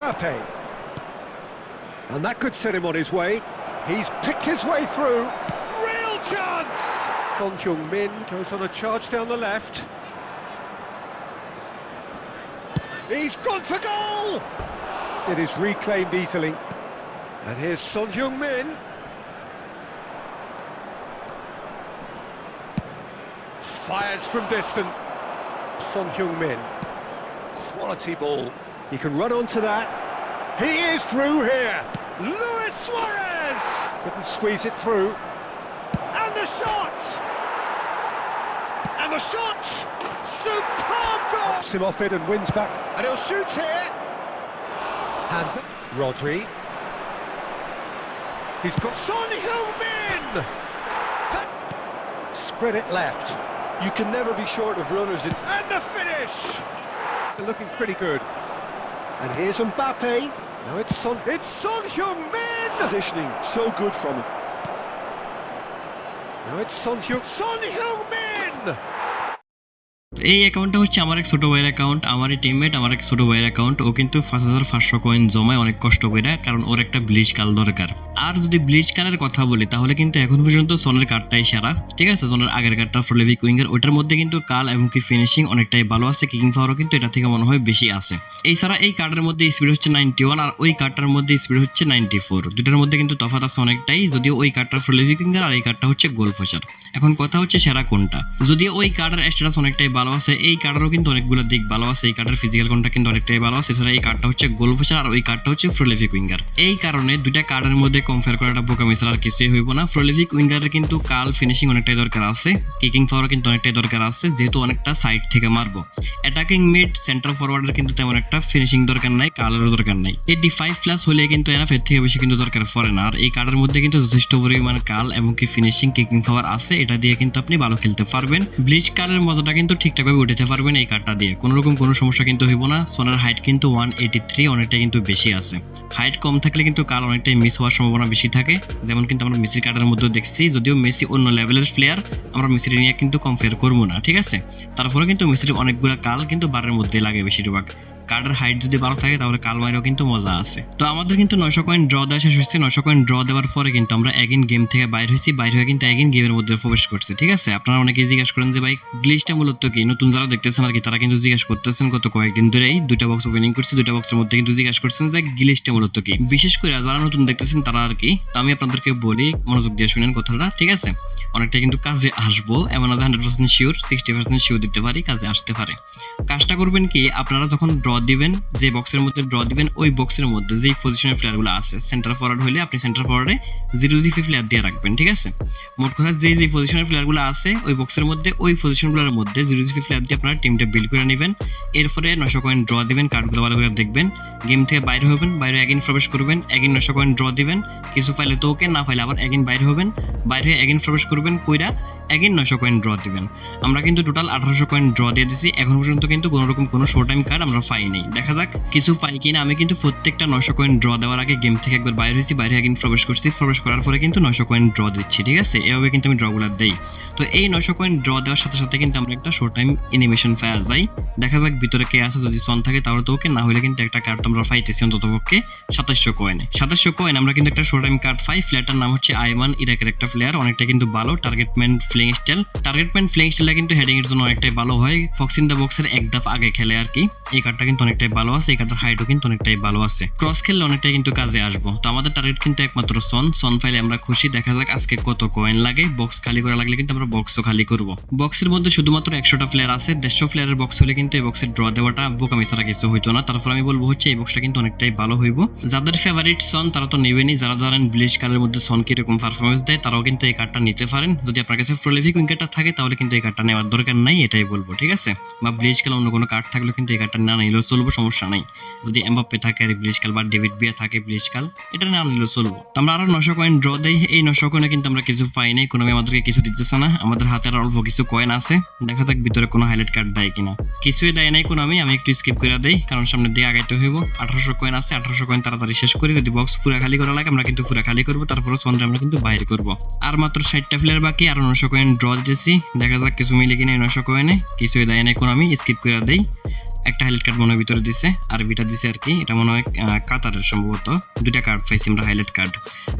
Mbappe. And that could set him on his way. He's picked his way through. Real chance! Son Heung-min goes on a charge down the left. He's gone for goal! It is reclaimed easily. And here's Son Heung-min. Fires from distance. Son Heung-min. Quality ball. He can run onto that. He is through here. Luis Suarez! Couldn't squeeze it through. And the shot! And the shot! Superb goal! Pops him off it and wins back. And he'll shoot here. And Rodri. He's got Son Heung-min! Spread it left. You can never be short of runners in And the finish! They're looking pretty good. And here's Mbappe. Now it's Son. It's Son Heung-min! positioning. So good from him. Now it's Son Heung. Son Heung-min! এই অ্যাকাউন্টটা হচ্ছে আমার এক ছোট ভাইয়ের account আমারই teammate আমার এক ছোট ভাইয়ের অ্যাকাউন্ট ও কিন্তু পাঁচ হাজার পাঁচশো কয়েন জমায়, অনেক কষ্ট করে, কারণ ওর একটা ব্লিচ কাল দরকার। আর যদি ব্লিচ কালের কথা বলি, তাহলে কিন্তু এখন পর্যন্ত সনের কার্ডটাই সেরা। ঠিক আছে? সনের আগের কার্ডটা ফ্রোলেভিক উইঙ্গার ওইটার মধ্যে কিন্তু কাল এবং কি ফিনিশিং অনেকটাই ভালো আছে কিকিং পাওয়ারও কিন্তু এটা থেকে মনে হয় বেশি আছে। এছাড়া এই কার্ডের মধ্যে স্পিড হচ্ছে নাইনটি ওয়ান আর ওই কার্ডটার মধ্যে স্পিড হচ্ছে নাইনটি ফোর দুটার মধ্যে কিন্তু তফাত আছে অনেকটাই, যদিও ওই কার্ডটা ফ্রোলেভিক উইঙ্গার আর এই কার্ডটা হচ্ছে গোল ফোসার এখন কথা হচ্ছে সেরা কোনটা? যদিও ওই কার্ডের স্ট্যাটাস অনেকটাই ভালো আছে। এই কার্ডেরও কিন্তু অনেকগুলো দিক ভালো আছে। এই কার্ডের ফিজিক্যাল কোনটা কিন্তু অনেকটাই ভালো আছে। এছাড়া এই কার্ডটা হচ্ছে গোল ফোসার আর ওই কার্ডটা হচ্ছে ফ্রোলেভিক উইঙ্গার এই কারণে দুইটা কার্ডের মধ্যে কম্পেয়ার করাটা বোকামি ছাড়া আর কিছুই হইব না। ফ্রোলেভিক উইঙ্গারের কিন্তু কাল ফিনিশিং অনেকটাই দরকার আছে। কিকিং পাওয়ারও কিন্তু অনেকটাই দরকার আছে। যেহেতু অনেকটা সাইড থেকে মারবো। অ্যাটাকিং মিড সেন্টার ফরওয়ার্ডের কিন্তু তেমন একটা ফিনিশিং দরকার নাই, কালারও দরকার নাই। এটি ফাইভ প্লাস হলে কিন্তু এরা এর থেকে বেশি কিন্তু দরকার পড়ে না। আর এই কার্ডের মধ্যে কিন্তু যথেষ্ট পরিমাণ কাল এবং কি ফিনিশিং কিকিং পাওয়ার আছে। এটা দিয়ে কিন্তু আপনি ভালো খেলতে পারবেন। ব্লিচ কার্ডের মজাটা কিন্তু ঠিকঠাকভাবে উঠাতে পারবেন এই কার্ডটা দিয়ে। কোনো রকম কোনো সমস্যা কিন্তু হইব না। সোনার হাইট কিন্তু ওয়ান এইটি থ্রি অনেকটা কিন্তু বেশি আছে। হাইট কম থাকলে কিন্তু কাল অনেকটাই মিস হওয়ার সম্ভাবনা বেশি থাকে। যেমন কিন্তু আমরা মেসির কার্ডের মধ্যে দেখছি, যদিও মেসি অন্য লেভেলের প্লেয়ার আমরা মেসির নিয়ে কিন্তু কম্পেয়ার করব না, ঠিক আছে? তারপরে কিন্তু মেসির অনেকগুলো কাল কিন্তু বারের মধ্যে লাগে বেশিরভাগ। কার্ডের হাইট যদি ভালো থাকে, তাহলে কালমাইরও কিন্তু মজা আছে। তো আমাদের কিন্তু নয়শো কয়েন ড্র দেওয়া শেষ হচ্ছে নয়শো কয়েন ড্র দেওয়ার পরে কিন্তু আমরা এগিন গেম থেকে বাইর হয়েছি। বাইর হয়ে কিন্তু এগিন গেমের মধ্যে প্রবেশ করছি, ঠিক আছে? আপনারা অনেকেই জিজ্ঞাসা করেন যে, ভাই গ্লিচটা মূলত কি? নতুন যারা দেখতেছেন আর কি, তারা কিন্তু জিজ্ঞাসা করতেছেন, গত কয়েকদিন ধরেই দুইটা বক্স ওপেনিং করছি। দুইটা বক্সের মধ্যে কিন্তু জিজ্ঞাসা করছেন যে গ্লিচটা মূলত কি? বিশেষ করে যারা নতুন দেখতেছেন তারা আর কি আমি আপনাদেরকে বলি, মনোযোগ দিয়ে শুনেন কথাটা, ঠিক আছে? অনেকটা কিন্তু কাজে আসব। এমন hundred percent sure sixty percent sure দিতে পারি, কাজে আসতে পারে। কাজটা করবেন কি, আপনারা যখন ড্র দিবেন, যে বক্সের মধ্যে ড্র দিবেন, ওই বক্সের মধ্যে যেই পজিশনের প্লেয়ারগুলো আছে সেন্টার ফরওয়ার্ড হলে আপনি সেন্টার ফরওয়ার্ডে জিরো জিপি প্লেয়ার দিয়ে রাখবেন, ঠিক আছে? মোট কথা যে যে পজিশনের প্লেয়ারগুলো আছে, ওই বক্সের মধ্যে, ওই পজিশনগুলোর মধ্যে জিরো জিপি প্লেয়ার দিয়ে আপনারা টিমটা বিল্ড করে নেবেন। এরপরে নশো কয়েন ড্র দিবেন কার্ডগুলো ভালো করে দেখবেন। গেম থেকে বাইরে হবেন, বাইরে এগিন প্রবেশ করবেন এগিন নশো কয়েন ড্র দিবেন। কিছু ফাইলে তো ওকে, না ফাইলে আবার এগিন বাইরে হবেন। বাইরে হয়ে এগিন প্রবেশ করবেন, কইরা এগেন নশো কয়েন ড্র দিবেন। আমরা কিন্তু টোটাল আঠারোশো কয়েন ড্র দিয়ে দিছি, এখন পর্যন্ত কিন্তু কোনো রকম কোনো শো টাইম কার্ড আমরা পাইনি। দেখা যাক, কিছু পাই কিনা। আমি কিন্তু প্রত্যেকটা নশো কয়েন ড্র দেওয়ার আগে গেম থেকে একবার বাইরে হয়েছি, বাইরে এগেন প্রবেশ করছি। প্রবেশ করার পরে কিন্তু নশো কয়েন ড্র দিচ্ছি, ঠিক আছে? এভাবে কিন্তু আমি ড্রগুলো দেই। তো এই নশো কয়েন ড্র দেওয়ার সাথে সাথে কিন্তু আমরা একটা শো টাইম অ্যানিমেশন পাওয়া যাই। দেখা যাক ভিতরে কে আছে, যদি সন থাকে তাহলে তো ওকে, না হলে কিন্তু একটা কার্ড আমরা পাইতেছি অন্তত পক্ষে সাতাশশো কয়েনে সাতাশশো কয়েন আমরা কিন্তু একটা শো টাইম কার্ড পাই। প্লেয়ারটার নাম হচ্ছে আইমান ইরাকের একটা প্লেয়ার অনেকটা কিন্তু ভালো টার্গেটম্যান ফ্লিং স্টাইল টার্গেটম্যান ফ্লিং স্টাইলটা কিন্তু হেডিং এর জন্য অনেকটাই ভালো হয়। ফক্স ইন দ্য বক্সের এক ধাপ আগে খেলে আর কি। এই কার্ডটা কিন্তু অনেকটাই ভালো আছে, এই কার্ডের হাইটও কিন্তু অনেকটাই ভালো আছে। ক্রস খেললে অনেকটাই কিন্তু কাজে আসব। তো আমাদের টার্গেট কিন্তু একমাত্র সন সন ফাইলে আমরা খুশি। দেখা যাক আজকে কত কয়েন লাগে। বক্স খালি করা লাগলে কিন্তু আমরা বক্সও খালি করব। বক্সের মধ্যে শুধুমাত্র একশোটা প্লেয়ার আছে। দেড়শো প্লেয়ারের বক্স হলে কিন্তু এই বক্সের ড্র দেওয়াটা বোকামি ছাড়া কিছু হইতো না। তারপর আমি বলব হচ্ছে এই বক্সটা কিন্তু অনেকটাই ভালো হইব। যাদের ফেভারিট সন তারা তো নেবেনি যারা জানেন ব্লিচ কালের মধ্যে সন কীরকম পারফরমেন্স দেয়, তারাও কিন্তু এই কার্ডটা নিতে পারেন। যদি আপনার কাছে প্রলিফিক উইকেটটা থাকে, তাহলে কিন্তু এই কার্ডটা নেওয়ার দরকার নাই, এটাই বলব, ঠিক আছে? বা ব্লিচ কাল অন্য কোনো কার্ড থাকলেও কিন্তু এই কার্ডটা না নিলেও চলবো, সমস্যা নাই। যদি এমবাপ্পে থাকে, আর ব্লিচ কাল বা ডেভিড বিয়া থাকে ব্লিচ কাল এটা না নিলেও চলবো। তো আমরা আরও নশো কয়েন ড্র দেই। এই নশো কয়েনে কিন্তু আমরা কিছু পাই নাই, কোনো আমাদেরকে কিছু দিতেছে না। আমাদের হাতে আর অল্প কিছু কয়েন আছে। দেখা যাক ভিতরে কোনো হাইলাইট কার্ড দেয় কিনা। কিছুই দেয় নাই কোনো আমি আমি একটু স্কিপ করে দেই, কারণ সামনে দিয়ে আগাইতে হইব। আঠারোশো কয়েন আছে, আঠারোশো কয়েন তাড়াতাড়ি শেষ করি। যদি বক্স পুরা খালি করা লাগে, আমরা কিন্তু পুরা খালি করব। তারপরে চন্দ্রে আমরা কিন্তু বাইরে করব। আর মাত্র ষাটটা প্লেয়ার বাকি, আর নশো কয়েন ড্র দিতেছি। দেখা যাক কিছু মিলে কিনা নশো কয়েনে কিছুই দেয় নাই কোনো আমি স্কিপ করে দেই। একটা হাইলাইট কার্ড মনে ভিতরে দিছে আর বিটা দিছে আর কি এটা মনে হয় কাতারের সম্ভবত। দুইটা কার্ড পাইছি আমরা হাইলাইট কার্ড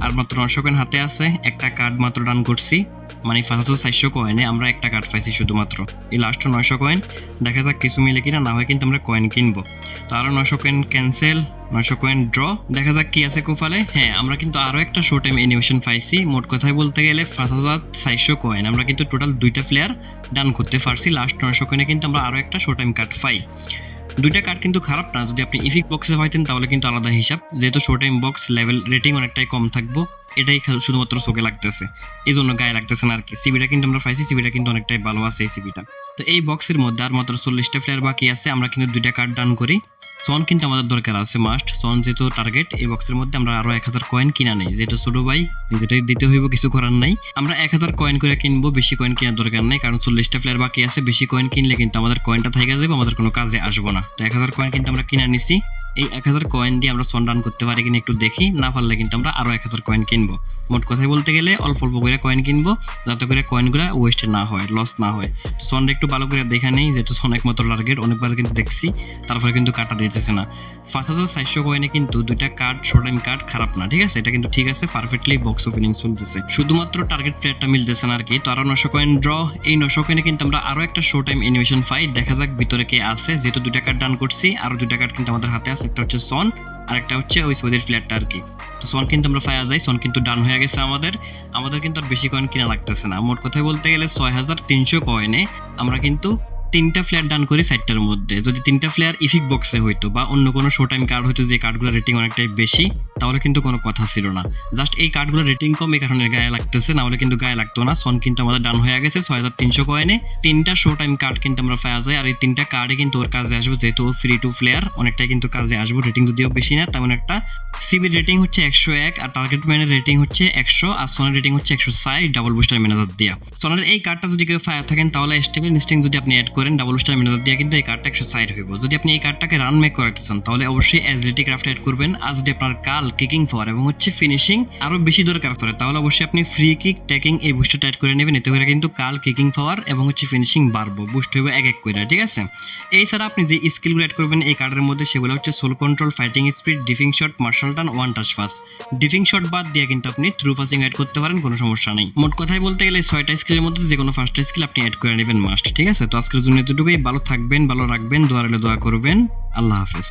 আর মাত্র কয়েন হাতে আছে একটা কার্ড মাত্র ডান করছি। মানে পাঁচ হাজার চারশো কয়েনে আমরা একটা কার্ড পাইছি শুধুমাত্র। এই লাস্ট নয়শো কয়েন দেখা যাক কিছু মিলে কিনা, না হয় কিন্তু আমরা কয়েন কিনবো। তো আরও নশো কয়েন ক্যান্সেল নশো কয়েন ড্র দেখা যাক কি আছে কোফালে হ্যাঁ আমরা কিন্তু আরও একটা শো টাইম অ্যানিমেশন পাইছি। মোট কথায় বলতে গেলে পাঁচ হাজার চারশো কয়েন আমরা কিন্তু টোটাল দুইটা প্লেয়ার ডান করতে পারছি। লাস্ট নশো কয়েনে কিন্তু আমরা আরও একটা শো টাইম কার্ড পাই। দুইটা কার্ড কিন্তু খারাপ না। যদি আপনি ইফিক বক্সে পাইতেন তাহলে কিন্তু আলাদা হিসাব। যেহেতু show time box level rating অনেকটাই কম থাকব, এটাই শুধুমাত্র চোখে লাগতেছে। এই জন্য গায়ে লাগতেছে না আর কি। সিবিটা কিন্তু আমরা পাইছি সিবিটা কিন্তু অনেকটাই ভালো আছে এই সিবিটা তো এই বক্সের মধ্যে আর মাত্র চল্লিশটা প্লেয়ার বাকি আছে, আমরা কিন্তু দুইটা কার্ড ডান করি। সন কিন্তু আমাদের দরকার আছে মাস্ট সন যেহেতু টার্গেট এই বক্সের মধ্যে আমরা আরও এক হাজার কয়েন কিনা নেই। যেটা ছোট ভাই যেটাই দিতে হইব, কিছু করার নাই। আমরা এক হাজার কয়েন করে কিনবো, বেশি কয়েন কেনার দরকার নেই, কারণ চল্লিশটা প্লেয়ার বাকি আছে, বেশি কয়েন কিনলে কিন্তু আমাদের কয়েনটা থেকে যাবে, আমাদের কোনো কাজে আসব না। তো এক হাজার কয়েন কিন্তু আমরা কিনে নিছি। এই এক হাজার কয়েন দিয়ে আমরা সন ডান করতে পারি কিনা একটু দেখি। না পারলে কিন্তু আমরা আরও এক হাজার কয়েন কিনবো। মোট কথায় বলতে গেলে অল্প অল্প করে কয়েন কিনবো, যাতে করে কয়েনগুলো ওয়েস্ট না হয় লস না হয়। সনটা একটু ভালো করে দেখা নেই, যেহেতু সন একমাত্র টার্গেট অনেকবার কিন্তু দেখছি, তারপরে কিন্তু কাটা দিতেছে না। পাঁচ হাজার চারশো কয়েনে কিন্তু দুইটা কার্ড শর্ট টাইম কার্ড খারাপ না, ঠিক আছে? এটা কিন্তু ঠিক আছে পারফেক্টলি বক্স ওপেনিং চলতেছে। শুধুমাত্র টার্গেট প্লেয়ারটা মিলতেছে না আর কি তো আরও নশো কয়েন ড্র এই নশো কয়েনে কিন্তু আমরা আরও একটা শো টাইম অ্যানিমেশন পাই। দেখা যাক ভিতরে কে আছে, যেহেতু দুইটা কার্ড ডান করছি, আরও দুইটা কার্ড কিন্তু আমাদের হাতে আছে। একটা হচ্ছে সন আর একটা হচ্ছে ওই সৌদির প্লেয়ারটা আর কি। তো সন কিন্তু আমরা ফায়া যাই সন কিন্তু ডান হয়ে গেছে আমাদের। আমাদের কিন্তু আর বেশি কয়েন কিনা লাগতেছে না। মোট কথায় বলতে গেলে ছয় হাজার তিনশো কয়েনে আমরা কিন্তু তিনটা ফ্লেয়ার ডান করি সাইটটার মধ্যে। যদি তিনটা ফ্লেয়ার ইফিক বক্সে হইতো বা অন্য কোনো শো টাইম কার্ড হইতো, যে কার্ডগুলোর রেটিং অনেকটাই বেশি তাহলে কিন্তু কোনো কথা ছিল না। জাস্ট এই কার্ডগুলো রেটিং কম, এই কারণে গায়ে লাগতেছে, না হলে কিন্তু গায়ে লাগতো না। সন কিন্তু আমাদের ডান হয়ে গেছে ছয় হাজার তিনশো কয়েনে তিনটা শো টাইম কার্ড কিন্তু আমরা পাওয়া যায়, আর এই তিনটা কার্ডে কিন্তু ওর কাজে আসব, যেহেতু ফ্রি টু প্লেয়ার অনেকটাই কিন্তু কাজে আসব রেটিং যদিও বেশি না, তেমন একটা। সিবি রেটিং হচ্ছে একশো এক, আর টার্গেট ম্যানের রেটিং হচ্ছে একশো, আর সোনার রেটিং হচ্ছে একশো সাই ডাবল বুস্টার ম্যানেজার দিয়া। সোনার এই কার্ডটা যদি কেউ ফায়ার থাকেন, তাহলে স্টেকের ইনস্টিং যদি আপনি অ্যাড করেন ডাবল বুস্টার ম্যানেজার দিয়ে কিন্তু এই কার্ডটা একশো সাইড হইব। যদি আপনি এই কার্ডটাকে রান মেক করাতে চান, তাহলে অবশ্যই অ্যাজলিটি ক্রাফট অ্যাড করবেন। আজ যদি আপনার কাল কিকিং পাওয়ার এবং হচ্ছে ফিনিশিং আরও বেশি দরকার পড়ে তাহলে অবশ্যই আপনি ফ্রি কিক ট্যাকিং এই বুস্টারটা অ্যাড করে নেবেন। এতে করে কিন্তু কাল কিকিং পাওয়ার এবং হচ্ছে ফিনিশিং বাড়বো। বুস্ট হইব এক এক করে, ঠিক আছে? এছাড়া আপনি যে স্কিলগুলো অ্যাড করবেন এই কার্ডের মধ্যে সেগুলো হচ্ছে sole control fighting speed dipping shot Marseille turn one touch pass dipping shot বাদ দিয়ে কিন্তু আপনি থ্রু পাসিং অ্যাড করতে পারেন, কোনো সমস্যা নেই। মোট কথাই বলতে গেলে ছয়টা স্কিলের মধ্যে যে কোনো ফার্স্ট স্কিল আপনি অ্যাড করে নেবেন মাস্ট ঠিক আছে? তো আজকের জন্য এতটুকুই। ভালো থাকবেন, ভালো রাখবেন, দোয়া দোয়া করবেন। আল্লাহ হাফেজ।